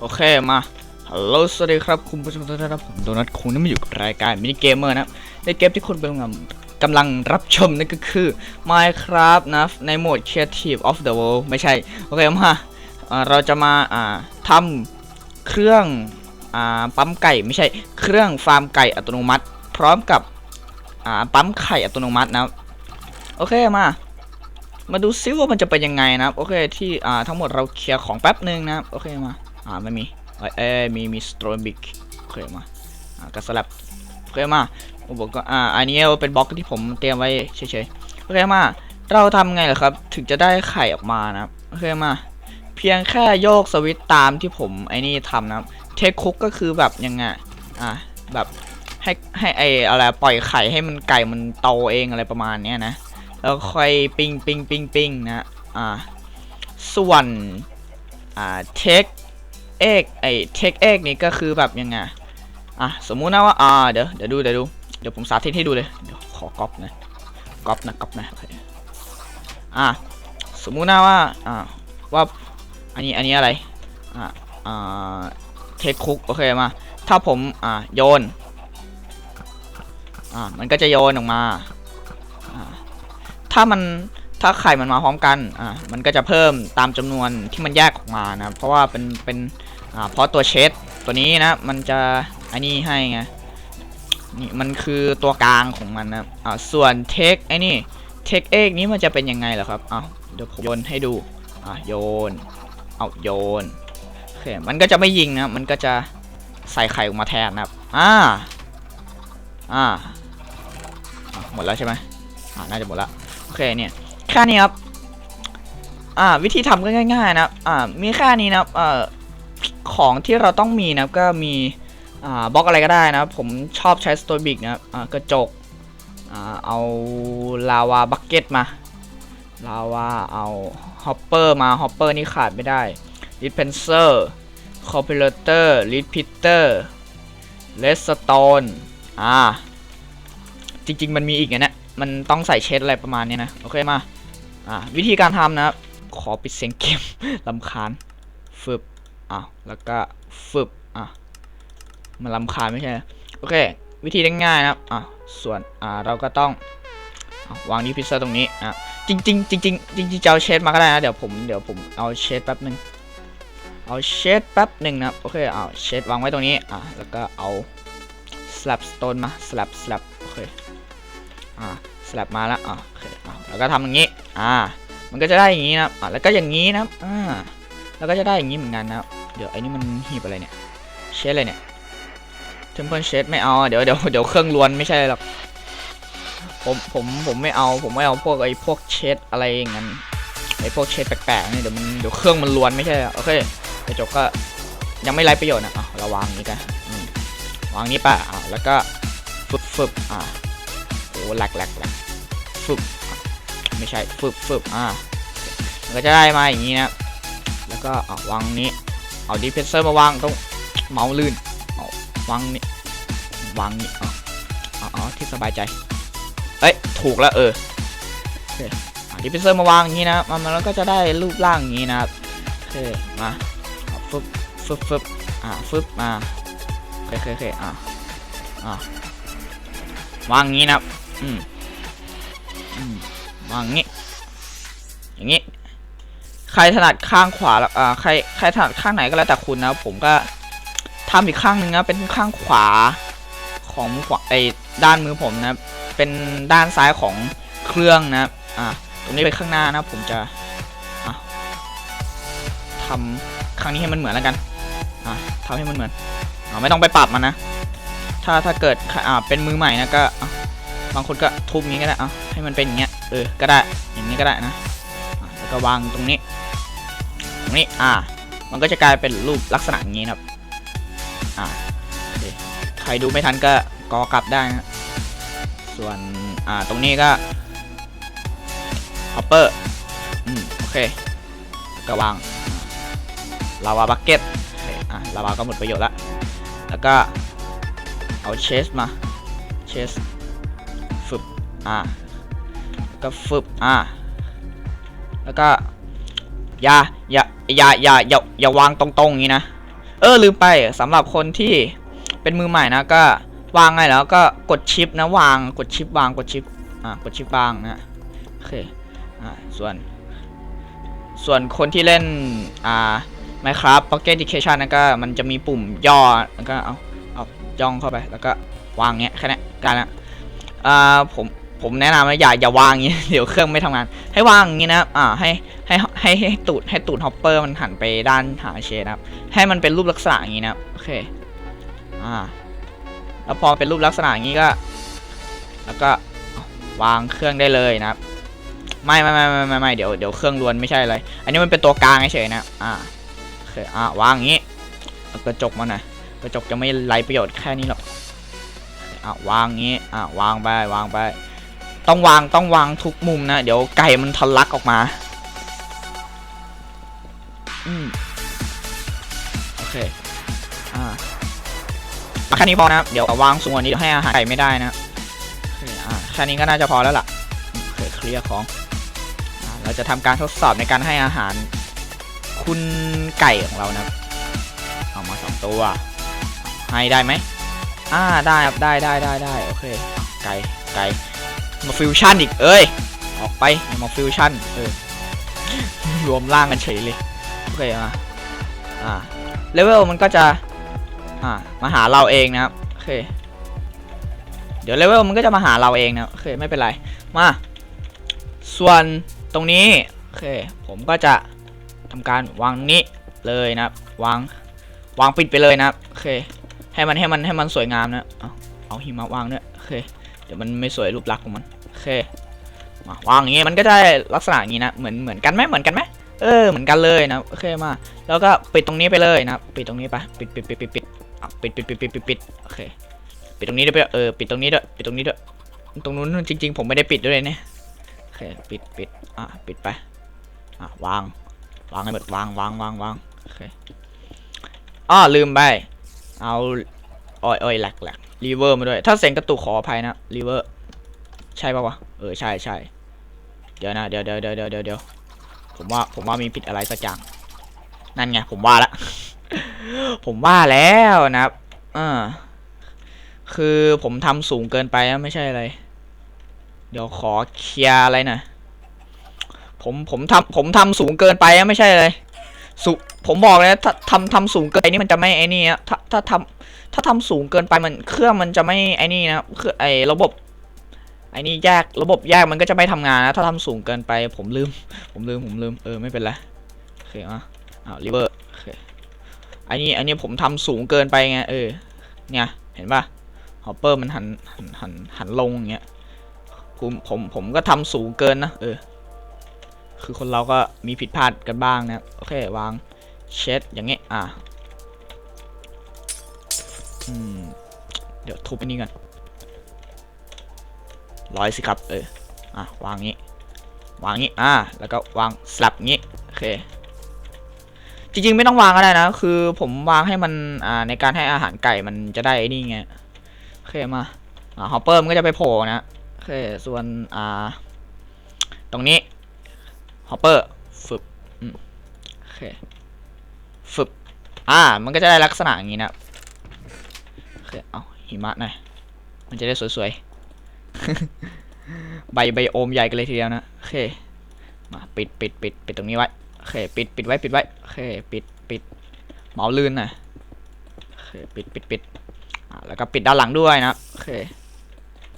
โอเคมาฮัลโหลสวัสดีครับคุณผู้ชมทุกท่านครับผมโดนัทคุณนี่มาอยู่กับรายการมินิเกมเมอร์นะครับในเกมที่คุณกำลังกำลังรับชมนั่นก็คือ Minecraft นะในโหมด Creative of the World ไม่ใช่ โอเคมาเราจะมาทำเครื่องอปั๊มไก่ไม่ใช่เครื่องฟาร์มไก่อัตโนมัติ พร้อมกับปั๊มไข่อัตโนมัตินะโอเคมา มาดูซิว่ามันจะเป็นยังไงนะโอเคที่ทั้งหมดเราเคลียร์ของแป๊บหนึ่งนะโอเคมา อ่าไม่มีเอ้ยมีมีสโตรบิกเคยมาอ่ากระสลับเคยมาอุปกรณ์อ่าอันนี้เป็นบล็อกที่ผมเตรียมไว้เฉยๆเคยมาเราทำไงล่ะครับ ถึงจะได้ไข่ออกมานะครับเคยมาเพียงแค่โยกสวิตช์ตามที่ผมไอ้นี่ทำนะครับเทคคุกก็คือแบบยังไงอ่าแบบให้ให้ไออะไรปล่อยไข่ให้มันไก่มันโตเองอะไรประมาณเนี้ยนะแล้วค่อยปิ้งปิ้งปิ้งปิ้งนะอ่าส่วนอ่าเทค เอกไอเทคเอกนี่ก็คือแบบยังไงอะสมมุตินะว่าอ่าเดี๋ยวเดี๋ยวดูเดี๋ยวดูเดี๋ยวผมสาธิตให้ดูเลยเดี๋ยวขอก๊อปนะก๊อปนะก๊อปนะอะสมมุตินะว่าอ่าว่าอันนี้อันนี้อะไรอ่าอ่าเทคคุกโอเคมาถ้าผมอ่าโยนอ่ามันก็จะโยนออกมาอ่าถ้ามันถ้าไข่มันมาพร้อมกันอ่ามันก็จะเพิ่มตามจำนวนที่มันแยกออกมานะเพราะว่าเป็นเป็น อ่าเพราะตัวเชดตัวนี้นะ มันจะอันนี้ให้ไงนี่มันคือตัวกลางของมันนะอ่าส่วนเทคไอ้นี่เทคเอกนี้มันจะเป็นยังไงเหรอครับเอาเดี๋ยวผมโยนให้ดูอ่าโยนเอาโยนโอเคมันก็จะไม่ยิงนะมันก็จะใส่ไข่ออกมาแทนนะครับอ่าอ่าหมดแล้วใช่ไหมอ่าน่าจะหมดละโอเคเนี่ยแค่นี้ครับอ่าวิธีทำก็ง่ายๆนะอ่ามีแค่นี้นะเอ่อ ของที่เราต้องมีนะก็มีบล็อกอะไรก็ได้นะผมชอบใช้สโตบิกนะกระจกอเอาลาวาบักเก็ตมาลาวาเอาฮอปเปอร์มาฮอปเปอร์นี่ขาดไม่ได้ลิดเพนเซอร์คอมพิวเตอร์ลิดพิเตอร์เลสสโตนอ่าจริง ๆ มันมีอีกนะเนี่ยมันต้องใส่เช็ดอะไรประมาณนี้นะ โอเคมาอ่าวิธีการทำนะขอปิดเสียงเกมลำคาญฟึบ อะแล้วก็ฟึบอะมันลำคาญไม่ใช่โอเค วิธีง่ายๆนะครับอะส่วนอ่าเราก็ต้องอวางดีพิซซ่าตรงนี้อะจริงๆจริงๆจริงจะเอาเชดมาก็ได้นะเดี๋ยวผมเดี๋ยวผมเอาเชดแป๊บหนึ่งเอาเชดแป๊บหนึ่งนะโอเคเอาเชดวางไว้ตรงนี้อะแล้วก็เอา slab stone มา slab slab โอเคอ่าสลับมาแล้วอ่าโอเคอ่าแล้วก็ทำอย่างนี้อ่ามันก็จะได้อย่างนี้นะอ่าแล้วก็อย่างนี้นะอ่าแล้วก็จะได้อย่างนี้เหมือนกันนะ เดี๋ยวไอ้นี่มันหีบอะไรเนี่ย เชดอะไรเนี่ยเทมเพลเชดไม่เอา เดี๋ยวเดี๋ยวเดี๋ยวเครื่องล้วนไม่ใช่หรอก ผมผมผมไม่เอา ผมไม่เอาพวกไอ้พวกเชดอะไรอย่างนั้น ไอ้พวกเชดแปลกๆนี่เดี๋ยวมันเดี๋ยวเครื่องมันล้วนไม่ใช่โอเคกระจกก็ยังไม่ไรประโยชน์นะอะเราวางนี้กันวางนี้ปะอ่าแล้วก็ฟึบฟึบอ่าโอ้แหลกแหลกแหลกฟึบไม่ใช่ฟึบฟึบอ่ามันก็จะได้มาอย่างนี้นะ แล้วก็เอาวางนี้ เอาดีเพนเซอร์มาวางตรงเมาส์ลื่นเอาวางนี้วางนี้เอาเอาเอาที่สบายใจเอ้ยถูกแล้วเออเอาดีเพนเซอร์มาวางอย่างนี้นะมันมันก็จะได้รูปร่างอย่างนี้นะครับโอเคมาฟึบฟึบฟึบอ่าฟึบมาโอเคโอเคอเคอ่าอ่าวางงี้นะอืมอืมวางงี้อย่างงี้ รถนัดข้างขวาอ่าใครใครถนัดข้างไหนก็แล้วแต่คุณนะผมก็ทำอีกข้างหนึ่งนะเป็นข้างขวาของขวาไอ้ด้านมือผมนะเป็นด้านซ้ายของเครื่องนะอ่าตรงนี้เป็นข้างหน้านะผมจะอะทำข้งนี้ให้มันเหมือนแล้วกันอะทำให้มันเหมือนอ่าไม่ต้องไปปรับมันนะถ้าถ้าเกิดอ่าเป็นมือใหม่นะก็บางคนก็ทุบอย่างนี้ก็ได้อะให้มันเป็นอย่างเงี้ยเออก็ได้อย่างนี้ก็ได้นะะแล้วก็วางตรงนี้ นี้อ่า มันก็จะกลายเป็นรูปลักษณะอย่างนี้นะครับ อ่าใครดูไม่ทันก็กอกลับได้นะส่วนอ่าตรงนี้ก็ฮอปเปอร์อืมโอเคแล้วก็วางลาวาบักเก็ตอะลาวาก็หมดประโยชน์ละแล้วก็เอาเชสมาเชสฟึบอ่าก็ฟึบอ่าแล้วก็ยายา อย่าอย่าอย่าอย่าวางตรงๆอย่างนี้นะ เออลืมไปสำหรับคนที่เป็นมือใหม่นะก็วางไงแล้วก็กดชิปนะวางกดชิปวางกดชิปอ่ากดชิปวางนะโอเคอ่าส่วน ส่วนคนที่เล่นอ่า Minecraft Pocket Education นะก็มันจะมีปุ่มย่อแล้วก็เอาเอาย่องเข้าไปแล้วก็วางเงี้ยแค่นี้การละอ่าผม ผมแนะนำนะอย่าอย่าวางอย่างงี้ เดี๋ยวเครื่องไม่ทำงาน ให้วางอย่างงี้นะอ่าให้ให้ให้ให้ตูดให้ตูดฮอปเปอร์มันหันไปด้านหาเชนนะครับ ให้มันเป็นรูปลักษณะอย่างนี้นะโอเคอ่าแล้วพอเป็นรูปลักษณะอย่างนี้ก็ แล้วก็วางเครื่องได้เลยนะครับไม่ไม่ไม่ไม่ไม่ไม่เดี๋ยวเดี๋ยวเครื่องล้วนไม่ใช่อะไร อันนี้มันเป็นตัวกลางเฉยนะอ่าโอเคอ่าวางอย่างนี้กระจกมาหน่อยกระจกจะไม่ไรประโยชน์แค่นี้หรอกอ่าวางอย่างนี้อ่าวางไปวางไป ต้องวางต้องวางทุกมุมนะ เดี๋ยวไก่มันทะลักออกมาอืมโอเค อ่าแค่นี้พอนะ เดี๋ยววางสูงกว่านี้เดี๋ยวให้อาหารไก่ไม่ได้นะอ่าแค่นี้ก็น่าจะพอแล้วล่ะโอเคเคลียร์ของเราจะทำการทดสอบในการให้อาหาร คุณไก่ของเรานะเอามาสองตัว ให้ได้ไหมอ่าได้ครับได้ได้ได้ได้โอเค ไก่ไก่ มาฟิวชั่นอีกเอ้ย ออกไปมาฟิวชั่นเออรวมร่างกันเฉยเลยโอเคอะอ่าเลเวลมันก็จะอ่ามาหาเราเองนะครับโอเคเดี๋ยวเลเวลมันก็จะมาหาเราเองนะโอเคไม่เป็นไรมาส่วนตรงนี้โอเคผมก็จะทำการวางนี้เลยนะวางวางปิดไปเลยนะโอเคให้มันให้มันให้มันสวยงามนะเอาเอาหิมะวางเนี่ยโอเค เดี๋ยวมันไม่สวยรูปลักษณ์ของมันโอเคมาวางอย่างเงี้ยมันก็ได้ลักษณะอย่างงี้นะเหมือนเหมือนกันไหมเหมือนกันไหมเออเหมือนกันเลยนะโอเคมาแล้วก็ปิดตรงนี้ไปเลยนะปิดตรงนี้ไปปิดปิดปิดปิดปิดปิดปิดปิดปิดปิดปิดโอเคปิดตรงนี้ด้วยเออปิดตรงนี้ด้วยปิดตรงนี้ด้วยตรงนู้นจริง ๆ ผมไม่ได้ปิดด้วยเนี่ยโอเคปิดปิดอะปิดไปอะวางวางให้หมดวางวางวางวางโอเคอ้อลืมไปเอา อ้อยอ้อยแหลกแหลกรีเวอร์มาด้วย ถ้าเสียงกระตุกขออภัยนะรีเวอร์ใช่ปะวะ เออ ใช่ใช่เดี๋ยวนะ เดี๋ยวเดี๋ยวเดี๋ยวเดี๋ยวเดี๋ยวผมว่าผมว่ามีผิดอะไรสักอย่าง นั่นไง ผมว่าละ ผมว่าแล้วนะครับอ่าคือผมทำสูงเกินไปนะไม่ใช่อะไร เดี๋ยวขอเคลียร์อะไรหน่อยผมผมทำผมทำสูงเกินไปนะไม่ใช่เลย สูผมบอกเลยถ้าทำทำสูงเกินไปนี่มันจะไม่ไอ้นี่นะถ้าถ้าทำถ้าทำสูงเกินไปมันเครื่องมันจะไม่ไอ้นี่นะคือไอ้ระบบไอ้นี่แยกระบบแยกมันก็จะไม่ทำงานนะถ้าทำสูงเกินไป ผมลืม ผมลืมผมลืมเออไม่เป็นไรโอเคอะอ้าวริเวอร์โอเคอันนี้อันนี้ผมทำสูงเกินไปไงเออเนี่ยเห็นป่ะฮอปเปอร์มันหันหันหันหันลงอย่างเงี้ยผมผมผมก็ทำสูงเกินนะเออ คือคนเราก็มีผิดพลาดกันบ้างนะโอเควางเช็ดอย่างเงี้ยอะอืมเดี๋ยวทุบอันนี้ก่อนร้อยสิครับเอออะวางงี้วางงี้อ่าแล้วก็วางสลับงี้โอเคจริงๆไม่ต้องวางก็ได้นะ คือผมวางให้มันอ่าในการให้อาหารไก่มันจะได้นี่ไงโอเคมาอ่าฮอปเปอร์มันก็จะไปโผล่นะโอเคส่วนอ่าตรงนี้ ฮอปเปอร์ฟึบอืมโอเคฟึบอ่า มันก็จะได้ลักษณะอย่างนี้นะโอเคเอาหิมะหน่อยมันจะได้สวยๆ ใบใบโอมใหญ่กันเลยทีเดียวนะโอเคมาปิดปิดปิดปิดตรงนี้ไว้โอเคปิดปิดไว้ปิดไว้โอเคปิดปิดเมาส์ลื่นหน่อยโอเคปิดปิดปิดอ่าแล้วก็ปิดด้านหลังด้วยนะโอเค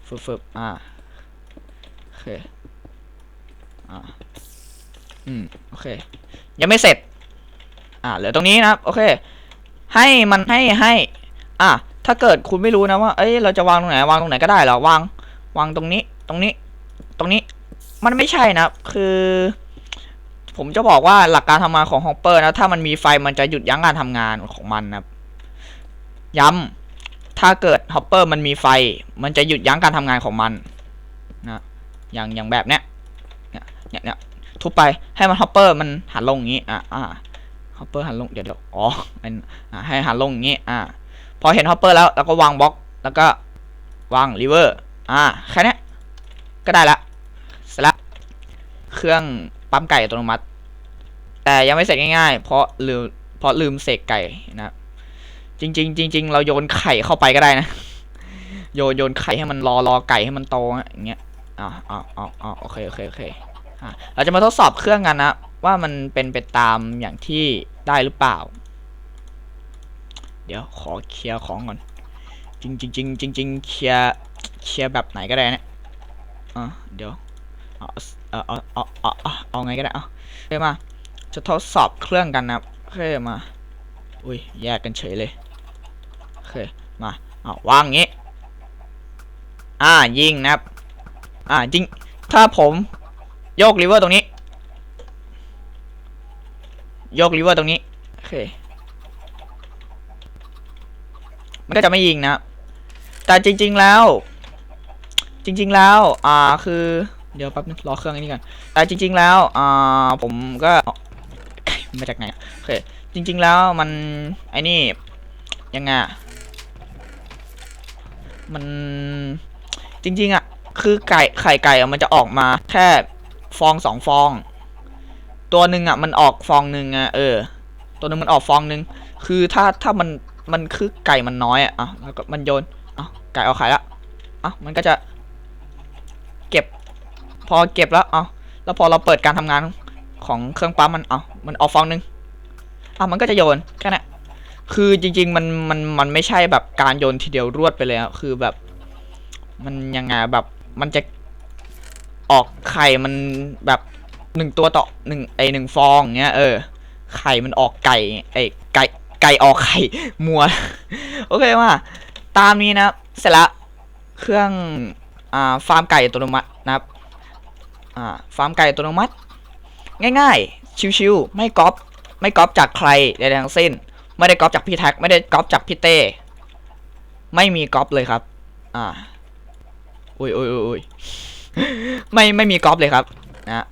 ฟึบฟึบอ่าโอเคอ่า อืมโอเค ยังไม่เสร็จ อ่าเหลือตรงนี้นะครับ โอเค ให้มันให้ให้ อะถ้าเกิดคุณไม่รู้นะว่า เอ้ยเราจะวางตรงไหนวางตรงไหนก็ได้เหรอวาง วางตรงนี้ ตรงนี้ ตรงนี้ มันไม่ใช่นะคือ ผมจะบอกว่าหลักการทำงานของฮอปเปอร์นะถ้ามันมีไฟมันจะหยุดยั้งการทำงานของมันนะย้ำถ้าเกิดฮอปเปอร์มันมีไฟ มันจะหยุดยั้งการทำงานของมันนะอย่างอย่างแบบเนี้ย ทุบไปให้มันฮอปเปอร์มันหันลงอย่างนี้อะอ่าฮอปเปอร์หันลงเดี๋ยวเดี๋ยวอ๋อเป็นอ่าให้หันลงอย่างนี้อ่าพอเห็นฮอปเปอร์แล้วแล้วก็วางบล็อกแล้วก็วางรีเวอร์อ่าแค่นี้ก็ได้ละเสร็จละเครื่องปั๊มไก่อัตโนมัติ แต่ยังไม่เสร็จง่ายๆ เพราะลืมเพราะลืมเสกไก่นะครับจริงๆจริงๆเราโยนไข่เข้าไปก็ได้นะ โยนโยนไข่ให้มันรอรอไก่ให้มันโตอย่างเงี้ยอ่าอ่าอ่าอ่าโอเคโอเคโอเค เราจะมาทดสอบเครื่องกันนะว่ามันเป็นไปตามอย่างที่ได้หรือเปล่า เดี๋ยวขอเคลียร์ของก่อน จริงจริงจริงจริงจริงเคลียร์เคลียร์แบบไหนก็ได้นะอะเดี๋ยวเอาเอาเอาเอาเอาเอาเอาไงก็ได้เอาโอเคมา จะทดสอบเครื่องกันนะโอเคมา อุ้ยแยกกันเฉยเลยโอเคมาเอาวางงี้ อ่ายิงนะครับ อ่าจริง ถ้าผม โยกลิเวอร์ตรงนี้ โยกลิเวอร์ตรงนี้ โอเค มันก็จะไม่ยิงนะ แต่จริง ๆแล้ว จริง ๆ แล้ว อ่า คือ เดี๋ยวแป๊บนึงรอเครื่องอันนี้ก่อนแต่จริง ๆ แล้ว อ่า ผมก็ มาจากไหนอะโอเค จริง ๆ แล้วมัน ไอ้นี่ ยังไงอะมัน จริง ๆ อะ คือไก่ ไข่ไก่อะมันจะออกมาแค่ ฟองสองฟอง ตัวหนึ่งอะ มันออกฟองหนึ่งอะเออ ตัวหนึ่งมันออกฟองหนึ่งคือถ้าถ้ามันมันคือไก่มันน้อยอะอะแล้วก็มันโยนอะไก่เอาไข่ละอะมันก็จะ เก็บ พอเก็บแล้วเอาแล้วพอเราเปิดการทำงานของเครื่องปั๊มมันเอามันออกฟองหนึ่งอะมันก็จะโยนแค่นั้นคือจริง ๆ มันมันมันไม่ใช่แบบการโยนทีเดียวรวดไปเลยอะคือแบบ มันยังไงแบบมันจะ ออกไข่มันแบบหนึ่งตัวต่อหนึ่งไอหนึ่งฟองเงี้ยเออ ไข่มันออกไก่ไอไก่ไก่ออกไข่มัว โอเคมาตามนี้นะเสร็จละเครื่องอ่าฟาร์มไก่อัตโนมัตินะครับอ่าฟาร์มไก่อัตโนมัติ ง่ายๆ ชิวๆไม่ก๊อปไม่ก๊อปจากใครใดๆทั้งสิ้น ไม่ได้ก๊อปจากพี่แท็ก ไม่ได้ก๊อปจากพี่เต้ไม่มีก๊อปเลยครับ อ่าอุ้ยอุ้ยอุ้ยอุ้ย ไม่ไม่มีก๊อปเลยครับ นะ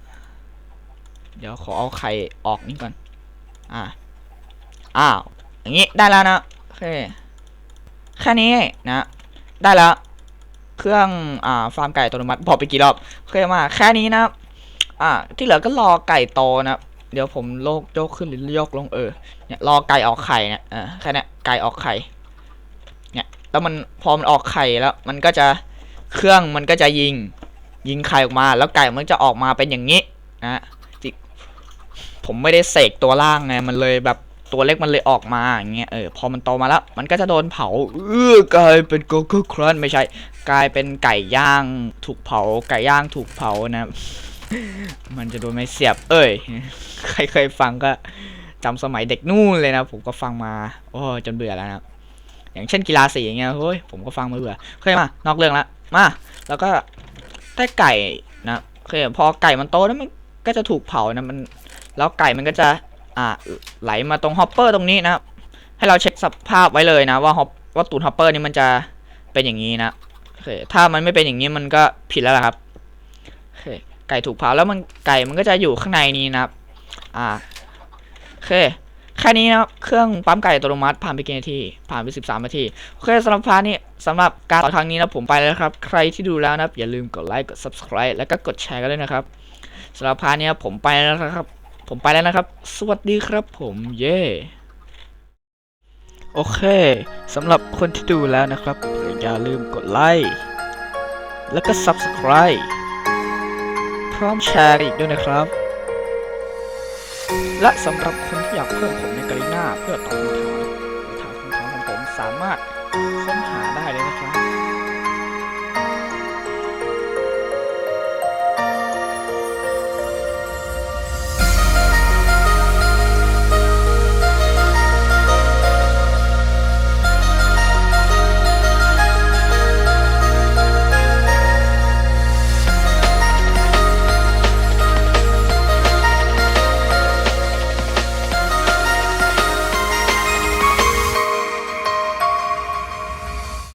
เดี๋ยวขอเอาไข่ออกนี่ก่อน อ่า อ้าว อย่างนี้ได้แล้วนะโอเค แค่นี้นะ ได้แล้ว เครื่องอ่าฟาร์มไก่อัตโนมัติบอกไปกี่รอบโอเคมาแค่นี้นะ อ่า ที่เหลือก็รอไก่โตนะ เดี๋ยวผมโลกโยกขึ้นหรือโยกลงเออ เนี่ยรอไก่ออกไข่เนี่ยอ่าแค่นี้ไก่ออกไข่ เนี่ย แล้วมันพอมันออกไข่แล้ว มันก็จะเครื่องมันก็จะยิง ยิงไข่ออกมา แล้วไก่มันจะออกมาเป็นอย่างนี้นะผมไม่ได้เสกตัวล่างไงมันเลยแบบตัวเล็กมันเลยออกมาอย่างเงี้ยเออพอมันโตมาแล้ว มันก็จะโดนเผาเออกลายเป็นโกโก้ครันไม่ใช่ กลายเป็นไก่ย่างถูกเผา ไก่ย่างถูกเผานะ มันจะโดนไม่เสียบ เอ้ยใครเคยฟังก็จำสมัยเด็กนู่นเลยนะ ผมก็ฟังมาโอ้จนเบื่อแล้วนะอย่างเช่นกีฬาสีอย่างเงี้ยเฮ้ยผมก็ฟังมาเบื่อเคมานอกเรื่องละมาแล้วก็ ได้ไก่นะโอเคพอไก่มันโตแล้วมันก็จะถูกเผานะมันแล้วไก่มันก็จะอ่าไหลมาตรงฮอปเปอร์ตรงนี้นะครับให้เราเช็คสภาพไว้เลยนะ ว่าฮอปว่าตูดฮอปเปอร์นี่มันจะเป็นอย่างนี้นะโอเคถ้ามันไม่เป็นอย่างนี้มันก็ผิดแล้วล่ะครับโอเคไก่ถูกเผาแล้วมันไก่มันก็จะอยู่ข้างในนี้นะครับอ่าโอเค แค่นี้นะครับเครื่องปั๊มไก่อัตโนมัติผ่านไปกี่นาทีผ่านไป 13นาทีโอเคสำหรับพาร์ทนี้สำหรับการสอนครั้งนี้นะผมไปแล้วครับ ใครที่ดูแล้วนะอย่าลืมกดไลค์กด subscribe แล้วก็กดแชร์กันด้วยนะครับสำหรับพาร์ทนี้ผมไปแล้วนะครับ ผมไปแล้วนะครับ สวัสดีครับผมเย่โอเคสำหรับคนที่ดูแล้วนะครับ อย่าลืมกดไลค์แล้วก็ subscribe พร้อมแชร์อีกด้วยนะครับ และสำหรับคน อยากเพิ่มผมในกรีน่าเพื่อตอบคำถามหรือถามคำถามของผมสามารถ